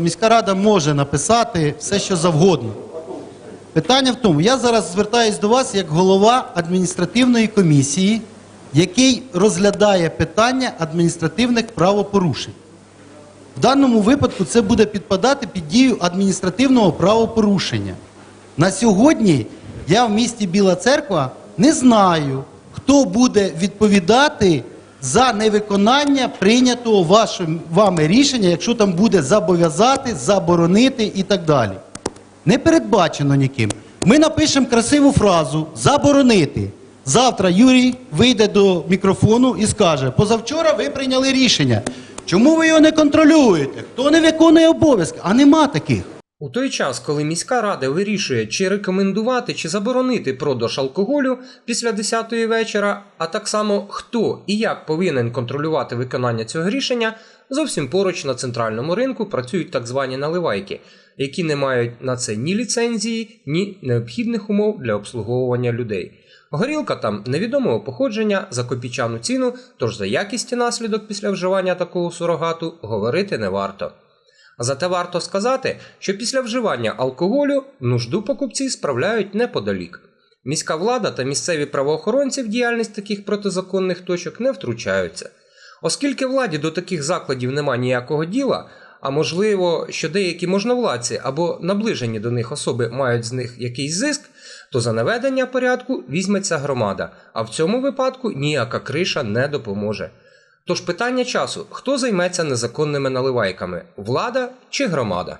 Міська рада може написати все, що завгодно. Питання в тому, я зараз звертаюся до вас як голова адміністративної комісії, який розглядає питання адміністративних правопорушень. В даному випадку це буде підпадати під дію адміністративного правопорушення. На сьогодні я в місті Біла Церква не знаю, хто буде відповідати за невиконання прийнятого вашим вами рішення, якщо там буде зобов'язати, заборонити і так далі. Не передбачено ніким. Ми напишемо красиву фразу заборонити. Завтра Юрій вийде до мікрофону і скаже: позавчора ви прийняли рішення. Чому ви його не контролюєте? Хто не виконує обов'язки? А нема таких. У той час, коли міська рада вирішує, чи рекомендувати, чи заборонити продаж алкоголю після 10-ї вечора, а так само хто і як повинен контролювати виконання цього рішення, зовсім поруч на центральному ринку працюють так звані наливайки, які не мають на це ні ліцензії, ні необхідних умов для обслуговування людей. Горілка там невідомого походження за копійчану ціну, тож за якість і наслідок після вживання такого сурогату говорити не варто. Зате варто сказати, що після вживання алкоголю нужду покупці справляють неподалік. Міська влада та місцеві правоохоронці в діяльність таких протизаконних точок не втручаються. Оскільки владі до таких закладів нема ніякого діла, а можливо, що деякі можновладці або наближені до них особи мають з них якийсь зиск, то за наведення порядку візьметься громада, а в цьому випадку ніяка криша не допоможе. Тож питання часу: хто займеться незаконними наливайками влада чи громада?